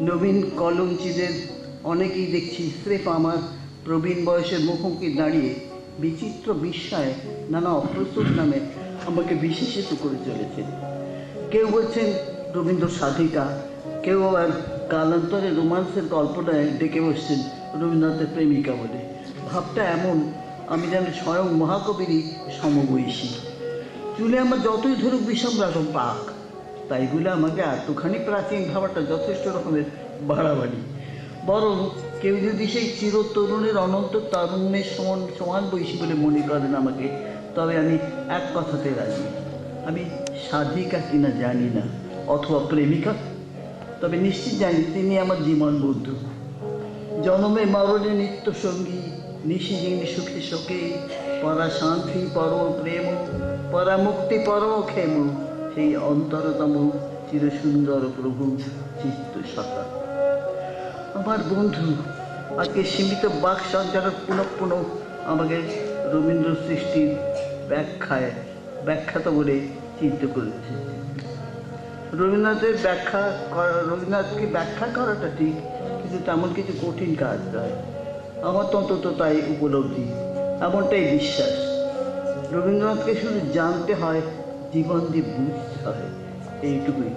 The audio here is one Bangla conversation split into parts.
ময়লঞ্চিদের অনেকেই দেখছি স্রেফ আমার প্রবীণ বয়সের মুখোমুখি দাঁড়িয়ে বিচিত্র বিস্ময়ে নানা অপ্রস্তুত নামে আমাকে বিশেষিত করে চলেছে। কেউ বলছেন, রবীন্দ্র সাধিকা। কেউ আবার কালান্তরে রোমান্সের কল্পনায় ডেকে বসছেন, রবীন্দ্রনাথের প্রেমিকা বলে ভাবটা এমন, আমি যেন স্বয়ং মহাকবিরই সমবয়সী। চুলে আমার যতই ধরুক বিষম রকম পাক। তাই বলে আমাকে এতখানি প্রাচীন ভাবাটা যথেষ্ট রকমের বাড়াবাড়ি। বরং কেউ যদি সেই চিরতরুণের অনন্ত তারুণ্যের সমান সমান বয়সী বলে মনে করেন আমাকে, তবে আমি এক কথাতে রাজি। আমি সাধিকা কিনা জানি না, অথবা প্রেমিকা। তবে নিশ্চিত জানি তিনি আমার জীবন বন্ধু। জনমে মরণে নিত্য সঙ্গী নিশি নিশিদিন সুখে শোকে পরা শান্তি পরম প্রেম পরা মুক্তি পরম ক্ষেম। সেই অন্তরতম চিরসুন্দর প্রভু চিত্ত সতা। আমার বন্ধু, আজকে সীমিত বাক সঞ্চারক পুনঃ পুনঃ আমাকে রবীন্দ্র সৃষ্টির ব্যাখ্যায় ব্যাখ্যাত বলে চিন্তা করেছে। রবীন্দ্রনাথের ব্যাখ্যা করা রবীন্দ্রনাথকে ব্যাখ্যা করাটা ঠিক, কিন্তু তেমন কিছু কঠিন কাজ নয়। আমার তো অন্তত তাই উপলব্ধি, এমনটাই বিশ্বাস। রবীন্দ্রনাথকে শুধু জানতে হয় জীবন দিয়ে বুঝতে হয়। এইটুকুই।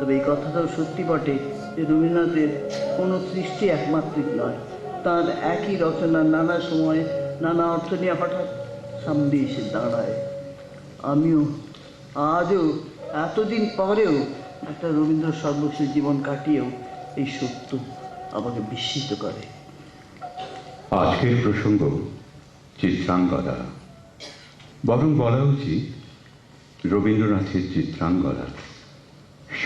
তবে এই কথাটাও সত্যি বটে যে রবীন্দ্রনাথের কোনো সৃষ্টি একমাত্রিক নয়। তার একই রচনা নানা সময়ে নানা অর্থ নিয়ে হঠাৎ সামনে এসে দাঁড়ায়। আমিও আজও এতদিন পরেও একটা রবীন্দ্র সর্বস্ব জীবন কাটিয়েও এই সত্য আমাকে বিস্মিত করে। আজকের প্রসঙ্গ চিত্রাঙ্গদা। বরং বলা উচিত রবীন্দ্রনাথের চিত্রাঙ্গদা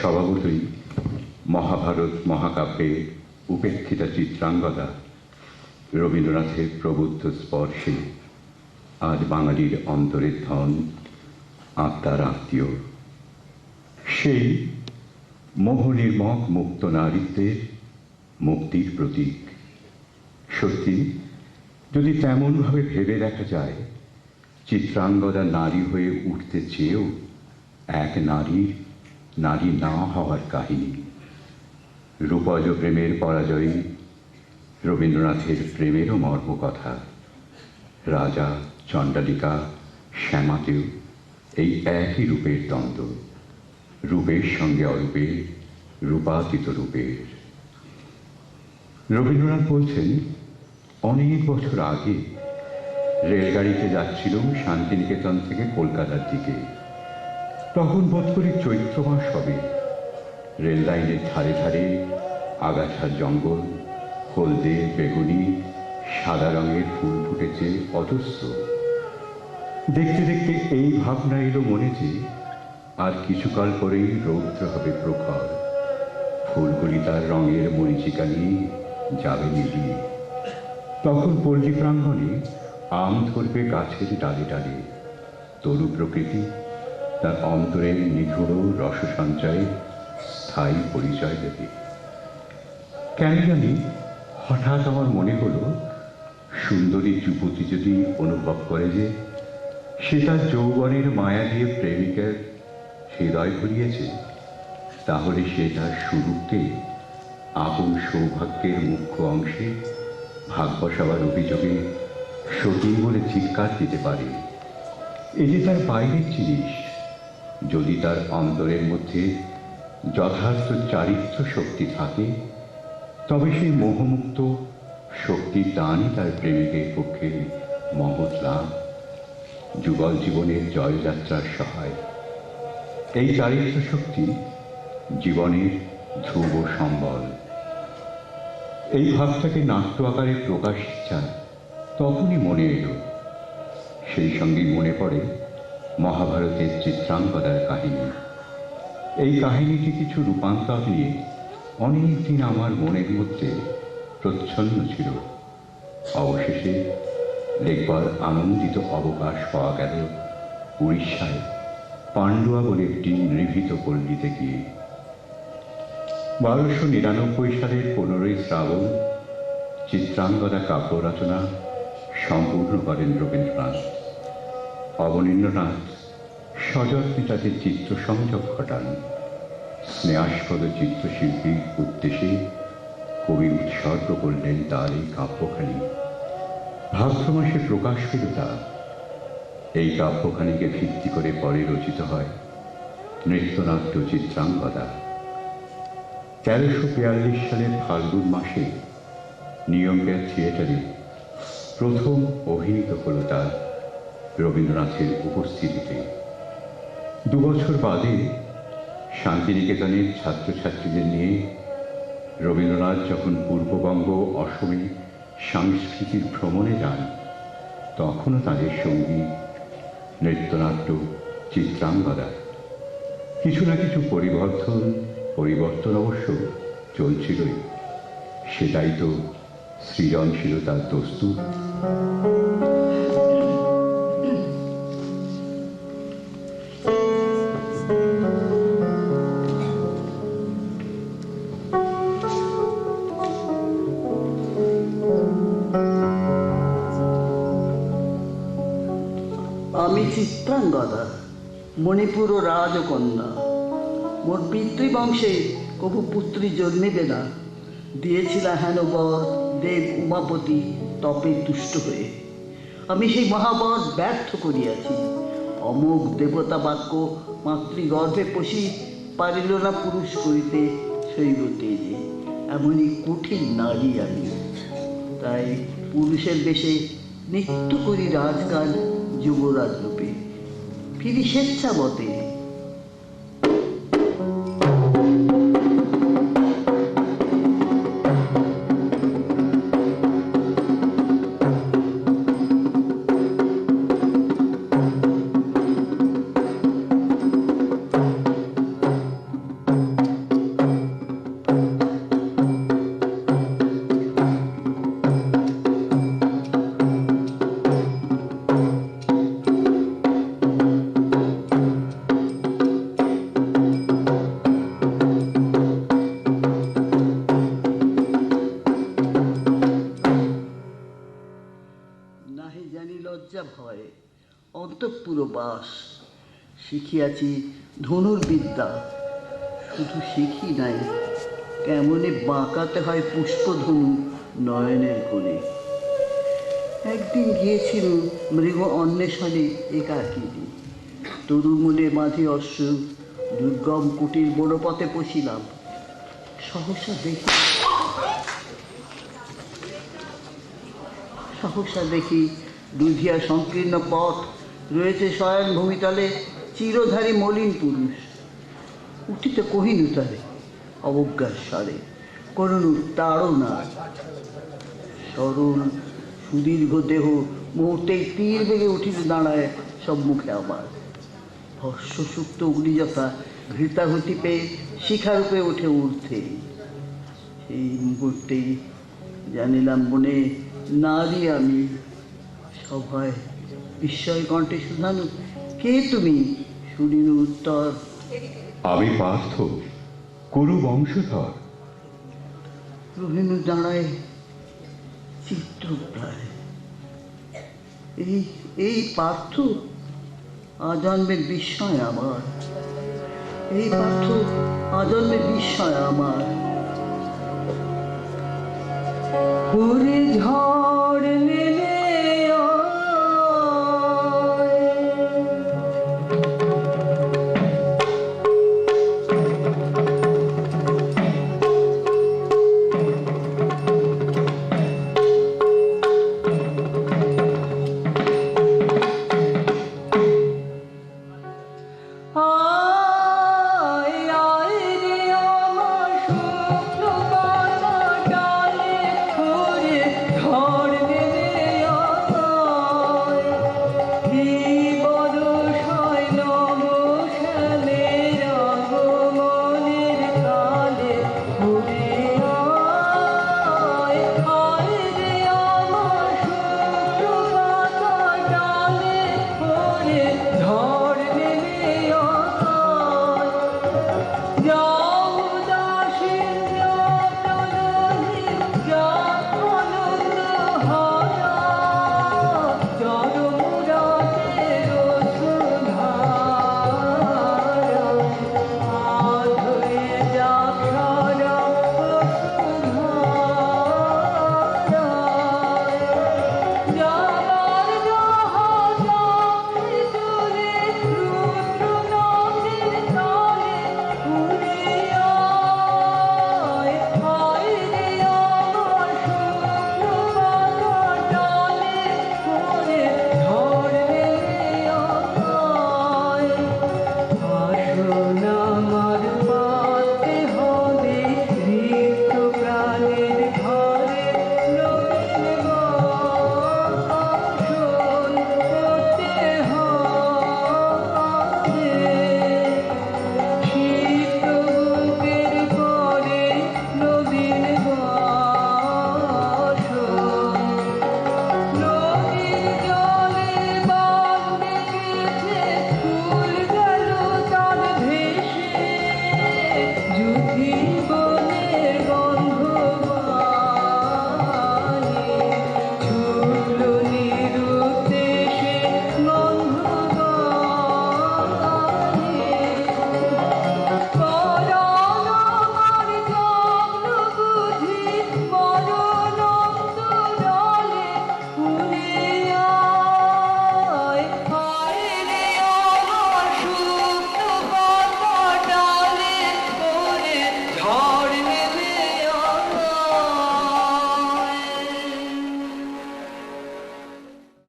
স্বভাবতই মহাভারত মহাকাব্যে উপেক্ষিতা চিত্রাঙ্গদা রবীন্দ্রনাথের প্রবুদ্ধ স্পর্শে আজ বাঙালির অন্তরের ধন, আত্মার আত্মীয়। সেই মোহনির্মক মুক্ত নারীত্বের মুক্তির প্রতীক। সত্যি, যদি তেমনভাবে ভেবে দেখা যায় চিত্রাঙ্গদা নারী হয়ে উঠতে চেয়েও এক নারীর নারী না হওয়ার কাহিনী। রূপজ প্রেমের পরাজয়ী, রবীন্দ্রনাথের প্রেমেরও মর্মকথা। রাজা, চণ্ডালিকা, শ্যামাতেও এই একই রূপের দ্বন্দ্ব। রূপের সঙ্গে অরূপের রূপাতীত রূপের। রবীন্দ্রনাথ বলছেন, অনেক বছর আগে রেলগাড়িতে যাচ্ছিলুম শান্তিনিকেতন থেকে কলকাতার দিকে। তখন বোধ করি চৈত্র মাস হবে। রেল লাইনের ধারে ধারে আগাছার জঙ্গল, হলদে, বেগুনি, সাদা রঙের ফুল ফুটেছে অজস্র। দেখতে দেখতে এই ভাবনা এলো মনে যে আর কিছুকাল পরেই রৌদ্র হবে প্রখর। ফুলগুলি তার রঙের মরিচিকা নিয়ে যাবে মিলিয়ে তখন পল্লী প্রাঙ্গণে আম ধরবে গাছের ডালে ডালে। তরু প্রকৃতি, তার অন্তরের নিঘুড় রস সঞ্চয়ে স্থায়ী পরিচয় দেবে। কেন জানি হঠাৎ আমার মনে হলো, সুন্দরী যুবতী যদি অনুভব করে যে, সে তার যৌবনের মায়া দিয়ে প্রেমিকার হৃদয় ভরিয়েছে, তাহলে সে তার শুরুতে আপন সৌভাগ্যের মুখ্য অংশে ভাগ বসাবার অভিযোগে সতী বলে চিৎকার দিতে পারে। এ যে তার বাইরের জিনিস। যদি তার অন্তরের মধ্যে যথার্থ চারিত্র শক্তি থাকে, তবে সেই মোহমুক্ত শক্তির দানই তার প্রেমিকের পক্ষে মহৎ লাভ, যুগল জীবনের জয়যাত্রার সহায়। এই চারিত্র শক্তি জীবনের ধ্রুব সম্বল। এই ভাবটাকে নাট্য আকারে প্রকাশ ইচ্ছা তখনই মনে এলো। সেই সঙ্গে মনে পড়ে মহাভারতের চিত্রাঙ্গদার কাহিনী। এই কাহিনীটি কিছু রূপান্তর নিয়ে অনেক দিন আমার মনের মধ্যে প্রচ্ছন্ন ছিল। অবশেষে দেখবার আনন্দিত অবকাশ পাওয়া গেল উড়িষ্যায় পান্ডুয়া বলে একটি নিভৃত পল্লীতে গিয়ে। বারোশো নিরানব্বই সালের পনেরোই শ্রাবণ চিত্রাঙ্গদা কাব্য রচনা সম্পূর্ণ করেন রবীন্দ্রনাথ অবনীন্দ্রনাথ সযত্নে তাদের চিত্র সংযোগ ঘটান। স্নেহাস্পদ চিত্রশিল্পীর উদ্দেশ্যে কবি উৎসর্গ করলেন তার এই কাব্যখানি। ভাদ্র মাসে প্রকাশ পেল তা। এই কাব্যখানিকে ভিত্তি করে পরে রচিত হয় নৃত্যনাট্য চিত্রাঙ্গদা। তেরোশো বিয়াল্লিশ সালের ফাল্গুন মাসে নিয়মজ্ঞান থিয়েটারে প্রথম অভিনীত হল তার রবীন্দ্রনাথের উপস্থিতিতে। দুবছর বাদে শান্তিনিকেতনের ছাত্রছাত্রীদের নিয়ে রবীন্দ্রনাথ যখন পূর্ববঙ্গ, অসমে সাংস্কৃতিক ভ্রমণে যান, তখনও তাদের সঙ্গী নৃত্যনাট্য, চিত্রাঙ্গদা। কিছু না কিছু পরিবর্তন পরিবর্তন অবশ্য চলছিলই। সেটাই তো সৃজনশীলতার দস্তুর। আমি চিত্রাঙ্গদা মণিপুর ও রাজকন্যা। মোর পিতৃবংশে কবু পুত্রী জন্মিবে না দিয়েছিল হেন বর দেব উমাপতি। তপে তুষ্ট হয়ে। আমি সেই মহাবর ব্যর্থ করিয়াছি। অমোঘ দেবতা বাক্য মাতৃগর্ভে পশি পারিল না পুরুষ করিতে শৈব তেজে। এমনই কঠিন নারী আমি। তাই পুরুষের বেশে নৃত্য করি রাজগান যুবরাজ রূপে। ফিরি স্বেচ্ছাবতে নাহি শিখিয়াছি ধনুর্বিদ্যা শুধু শিখি নাই, কেমনে বাঁকাতে হয় পুষ্পধনু নয়নের কোণে। একদিন গিয়েছিল মৃগ অন্বেষণে একাকিনী তরুমূলে মাঝে অশ্ব দুর্গম কুটির বড় পথে পশিলাম। সহসা দেখি সহসা দেখি দুধিয়া সংকীর্ণ পথ রয়েছে শয়ন ভূমিতলে চিরধারী মলিন পুরুষ। উঠিতে কহিনু তারে, অবজ্ঞার স্বরে করুন তাড়না। সরল সুদীর্ঘ দেহ মুহূর্তেই তীর বেগে উঠিল দাঁড়ায় সম্মুখে আমার ভস্যসুক্ত অগ্নিযথা ঘৃতাহুতি পেয়ে শিখারূপে ওঠে ঊর্ধ্বে সেই মুহূর্তেই জানিলাম মনে, নারী আমি। সভায় বিস্ময় কণ্ঠে শুধানু, কে তুমি? শুনিল উত্তর। আমি পার্থ কুরু বংশধর। রহিনু দাঁড়ায় চিত্রপ্রায়। এই এই পার্থ আজন্মের বিস্ময় আমার। এই পার্থ আজন্মের বিস্ময় আমার। ঝড়